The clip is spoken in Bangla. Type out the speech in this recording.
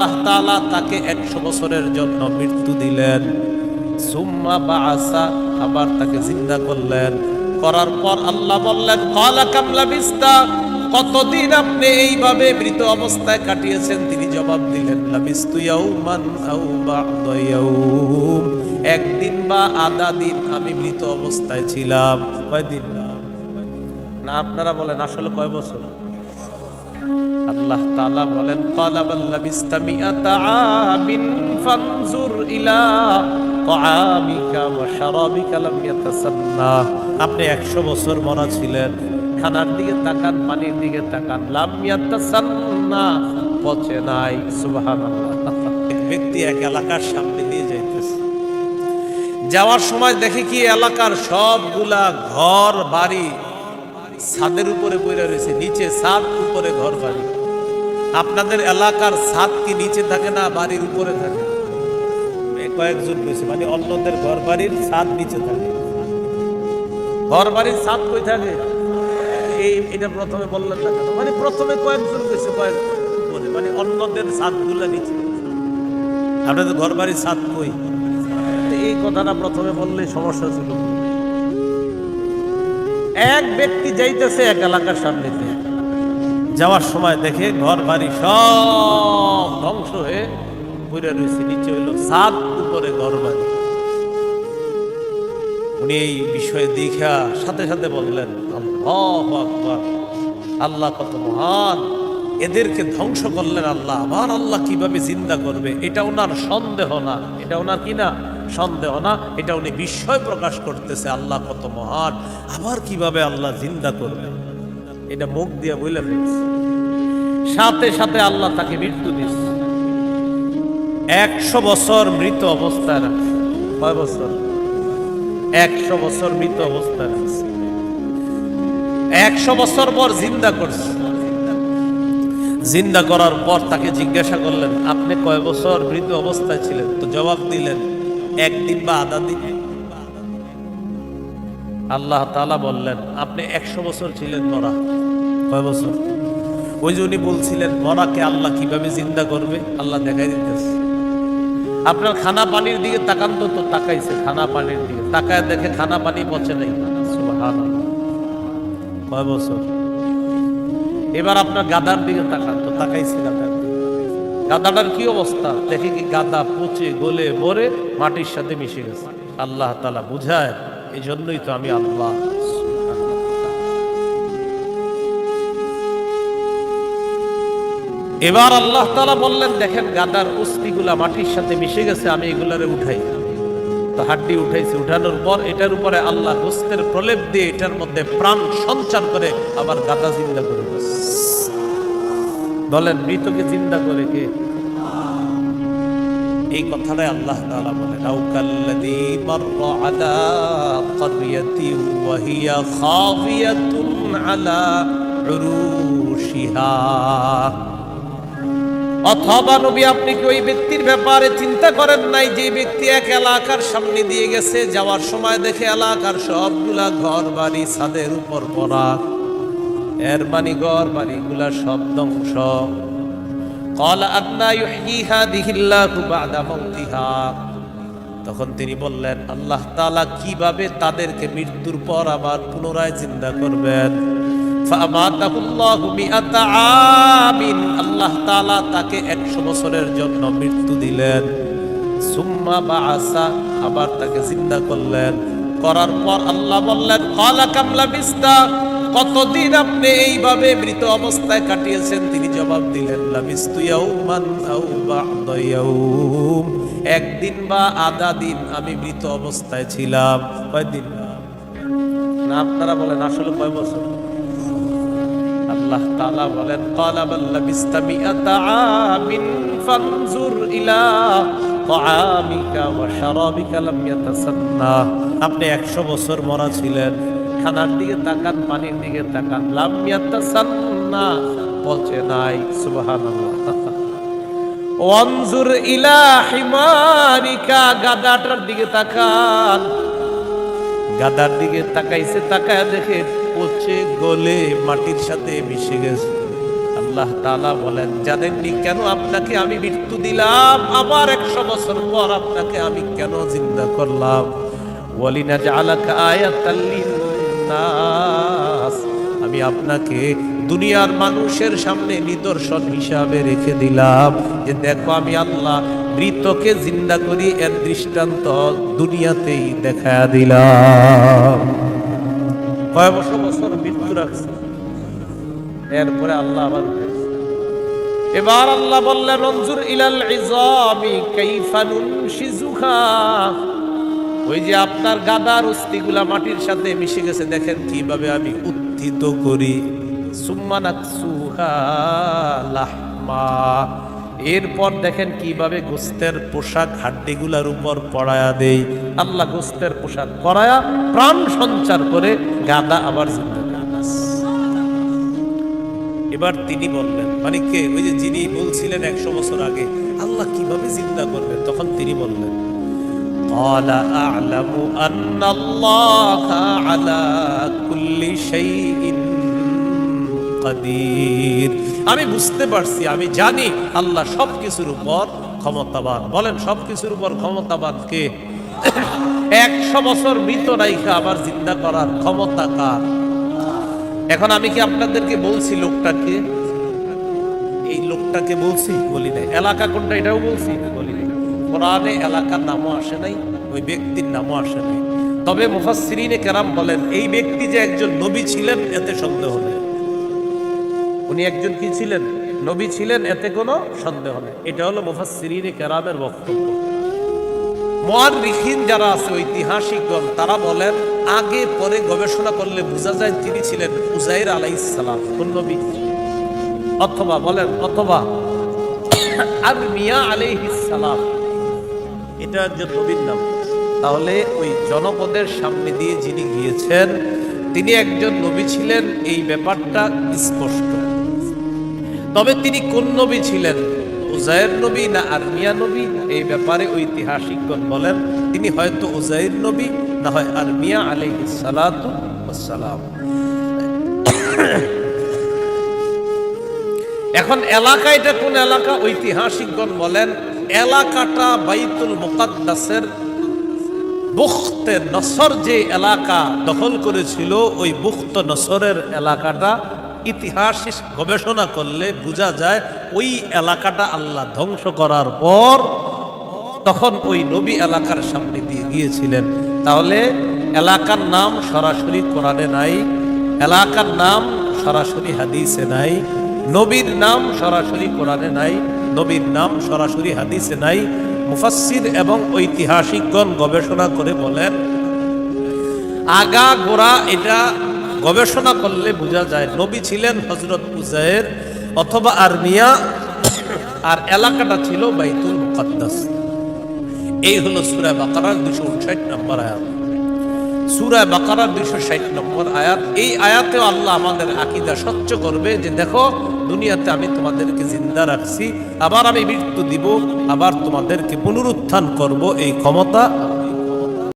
আল্লাহ তাআলা তাকে একশো বছরের জন্য মৃত্যু দিলেন। সুম্মা বাআসা, আবার তাকে জিন্দা করলেন। করার পর আল্লাহ বললেন, কালা কামলা বিস্তা কতদিন আপনি এইভাবে মৃত অবস্থায় কাটিয়েছেন? তিনি জবাব দিলেন একদিন বা আধা দিন আমি মৃত অবস্থায় ছিলাম। কয়দিন? না, আপনারা বলেন, আসলে কয় বছর? আল্লাহ তাআলা বলেন ফানজুর ইলা তাআমিকা ওয়া শারাবিকা লাম ইয়াতাসান্না। আপনি 100 বছর মরা ছিলেন, খানার দিকে তাকান, পানির দিকে তাকান, লাম ইয়াতাসান্না, পচে নাই, সুবহানাল্লাহ। ব্যক্তি এক এলাকার সামনে দিয়ে যাইতেছে। যাওয়ার সময় দেখে কি এলাকার সবগুলা ঘর, বাড়ি ছাদের উপরে পড়ে রয়েছে, নিচে ছাদ, উপরে ঘর বাড়ি। আপনাদের এলাকার ছাদ কি নিচে থাকে না বাড়ির উপরে থাকে? কয়েকজন রয়েছে মানে অন্যদের ঘর বাড়ির ছাদ নিচে থাকে। ঘর বাড়ির ছাদ কই থাকে? এই, এটা প্রথমে বললেন না মানে প্রথমে কয়েকজন রয়েছে, কয়েক উপরে মানে অন্যদের ছাদগুলো নিচে। আপনাদের ঘর বাড়ির ছাদ কই? এই কথাটা প্রথমে বললে সমস্যা ছিল। এক ব্যক্তি যাইতেছে এক এলাকার সামনে দিয়ে যাওয়ার সময় দেখে ঘর বাড়ি সব ধ্বংস হয়ে পড়ে রয়েছে। নিচে হইল সাত উপরে ঘর বাড়ি উনি এই বিষয়ে দেখা সাথে সাথে বললেন, আল্লাহু আকবার, আল্লাহ কত মহান। এদেরকে ধ্বংস করলেন আল্লাহ। আবার আল্লাহ কীভাবে জিন্দা করবে? এটা ওনার সন্দেহ না। এটা ওনার কি না? সন্দেহ না, এটা উনি বিস্ময় প্রকাশ করতেছে, আল্লাহ কত মহান। আবার কীভাবে আল্লাহ জিন্দা করবে? এটা মুখ দিয়ে বলে ফেলছে। সাথে সাথে আল্লাহ তাকে মৃত্যু দিচ্ছে একশো বছর মৃত অবস্থায় রাখছে। কয় বছর? একশো বছর মৃত অবস্থায় রাখছে। একশো বছর পর জিন্দা করছে। জিন্দা করার পর তাকে জিজ্ঞাসা করলেন, আপনি কয় বছর মৃত অবস্থায় ছিলেন? তো জবাব দিলেন একদিন বা আধা দিন। আল্লাহ তাআলা বললেন, আপনি একশো বছর ছিলেন মরা। কয় বছর? ওই যে উনি বলছিলেন, মরাকে আল্লাহ কীভাবে জিন্দা করবে? আল্লাহ দেখাই দিতেছে। আপনার খানা পানির দিকে তাকান তো তো তাকাইছে, খানা পানির দিকে। তাকায় দেখে খানা পানি পচে নাই। কয় বছর? এবার আপনার গাদার দিকে তাকান তো, তাকাইছে গাদার। গাদাটার কি অবস্থা? দেখে কি গাদা পচে গলে ভরে মাটির সাথে মিশে গেছে। আল্লাহ তালা বুঝায় এই জন্যই তো আমি আল্লাহ। এবার আল্লাহ তালা বললেন, দেখেন গাদার অস্থিগুলা মাটির সাথে মিশে গেছে, আমি এগুলারে উঠাই। তো হাড্ডি উঠাইছে। উঠানোর পর এটার উপরে আল্লাহ গোস্তের প্রলেপ দিয়ে এটার মধ্যে প্রাণ সঞ্চার করে আবার গাদা জিন্দা করে দিছে। বলেন মৃতকে চিন্তা করে কে? এই কথাটাই আল্লাহ তাআলা বলেন, আও কাল্লাযী মাররা আলা ক্বরিয়াতিন ওয়া আলা উরুশিহা। অথবা নবী, আপনি কি ওই ব্যক্তির ব্যাপারে চিন্তা করেন নাই যে ব্যক্তি এক এলাকার সামনে দিয়ে গেছে, যাওয়ার সময় দেখে এলাকার সবগুলা ঘর বাড়ি ছাদের উপর পড়া এর বাড়িঘর বাড়িগুলা সব ধ্বংস। কল আন্না ইউহিহা দিহিল্লাহু বাদা তখন তিনি বললেন, আল্লাহ তালা কীভাবে তাদেরকে মৃত্যুর পর আবার পুনরায় চিন্তা করবেন? আল্লাহ তালা তাকে একশো বছরের জন্য মৃত্যু দিলেন। সুম্মা বা আসা আবার তাকে চিন্তা করলেন। করার পর আল্লাহ বললেন কামলা বিস্তা কতদিন আপনি এইভাবে মৃত অবস্থায় কাটিয়েছেন? তিনি জবাব দিলেন একদিন বা আধা দিন আমি মৃত অবস্থায় ছিলাম। কয়দিন না, আপনারা বলেন, আসলে কয় বছর? আল্লাহ তাআলা বলেন, ক্বালা ইলা তাআমিকা ওয়া শারাবিকা আপনি 100 বছর মরা ছিলেন। খানার দিকে তাকান, পানির দিকে তাকান। লাম ইয়াতাসান্না, পচে নাই, সুবহানাল্লাহ। ওয়ানজুর ইলা হিমারিকা, গাদাটার দিকে তাকান। গাদার দিকে তাকাইছে, তাকায় দেখে পচে গলে মাটির সাথে মিশে গেছে। আল্লাহ তাআলা বলেন, জানেননি কেন আপনাকে আমি মৃত্যু দিলাম? আবার একশো বছর পর আপনাকে আমি কেন জিন্দা করলাম? ওয়ালিনা জালাকা আয়াতাল আমি আপনাকে দুনিয়ার মানুষের সামনে নিদর্শন হিসাবে রেখে দিলাম। যে দেখো আমি আল্লাহ মৃতকে জিন্দা করি, এর দৃষ্টান্ত দুনিয়াতেই দেখা দিলাম। কয় বছর বছর মৃত্যু রাখছে। এরপরে আল্লাহ আবার এবার আল্লাহ বললেন রঞ্জুর ইলাল ইজামি কাইফা নুনশিজুহা। ওই যে আপনার গাদার অস্থিগুলা মাটির সাথে মিশে গেছে, দেখেন কীভাবে আমি উত্থিত করি। এরপর দেখেন কীভাবে গোস্তের পোশাক হাড্ডিগুলার উপর পড়ায়া দেই। আল্লাহ গোস্তের পোশাক পরায়া প্রাণ সঞ্চার করে গাদা আবার এবার তিনি বললেন মানে কে? ওই যে যিনি বলছিলেন একশো বছর আগে, আল্লাহ কীভাবে জিন্দা করবেন? তখন তিনি বললেন قال أعلم أن الله على كل شيء قدير আমি বুঝতে পারছি আমি জানি আল্লাহ সব কিছুর উপর ক্ষমতাবান বলেন সব কিছুর উপর ক্ষমতাবান কে একশো বছর মৃত রাইখা আবার জিন্দা করার ক্ষমতা কার এখন আমি কি আপনাদেরকে বলছি লোকটাকে এই লোকটাকে বলছি বলি নাই এলাকা কোনটা এটাও বলছি বলি নাই কোরআনে এলাকার নামও আসে নাই, ওই ব্যক্তির নামও আসে নাই। তবে মুফাসসিরিনে কেরাম বলেন, এই ব্যক্তি যে একজন নবী ছিলেন, এতে সন্দেহ নেই। উনি একজন কি ছিলেন? নবী ছিলেন, এতে কোনো সন্দেহ নেই। এটা হলো মুফাসসিরিনে কেরামের বক্তব্য। মহারিখিন যারা আছে, ঐতিহাসিকগণ, তারা বলেন, আগে পরে গবেষণা করলে বোঝা যায় তিনি ছিলেন উজাইর আলাইসালাম কোন নবী? অথবা বলেন, অথবা আর মিয়া আলাইহিসালাম এটা নবীর নাম। তাহলে ওই জনপদের সামনে দিয়ে যিনি গিয়েছেন, তিনি একজন নবী ছিলেন, এই ব্যাপারটা স্পষ্ট। তবে তিনি কোন নবী ছিলেন? উজায়ের নবী না আরমিয়া নবী? এই ব্যাপারে ঐতিহাসিকগণ বলেন, তিনি হয়তো উজাইর নবী, না হয় আরমিয়া সালাতু ওয়াসসালাম। এখন এলাকা, এটা কোন এলাকা? ঐতিহাসিকগণ বলেন এলাকাটা বাইতুল মুকাদ্দাসের বুখতে নসর যে এলাকা দখল করেছিল, ওই বুখত নসরের এলাকাটা ইতিহাস গবেষণা করলে বোঝা যায়, ওই এলাকাটা আল্লাহ ধ্বংস করার পর তখন ওই নবী এলাকার সামনে দিয়ে গিয়েছিলেন। তাহলে এলাকার নাম সরাসরি কোরআনে নাই, এলাকার নাম সরাসরি হাদিসে নাই, নবীর নাম সরাসরি কোরআনে নাই নবীর নাম সরাসরি হাদিসে নাই। মুফাসসির এবং ঐতিহাসিকগণ গবেষণা করে বলেন, আগা গোড়া এটা গবেষণা করলে বোঝা যায় নবী ছিলেন হজরত উজায়ের অথবা আর্মিয়া আর এলাকাটা ছিল বাইতুল মুকাদ্দাস। এই হলো সুরা বাকারার দুশো উনষাট নম্বর আয়াত। সুরা বাকারার দুশো ষাট নম্বর আয়াত, এই আয়াতেও আল্লাহ আমাদের আকিদা স্বচ্ছ করবে যে দেখো দুনিয়াতে আমি তোমাদেরকে জিন্দা রাখছি, আবার আমি মৃত্যু দিব, আবার তোমাদেরকে পুনরুত্থান করব এই ক্ষমতা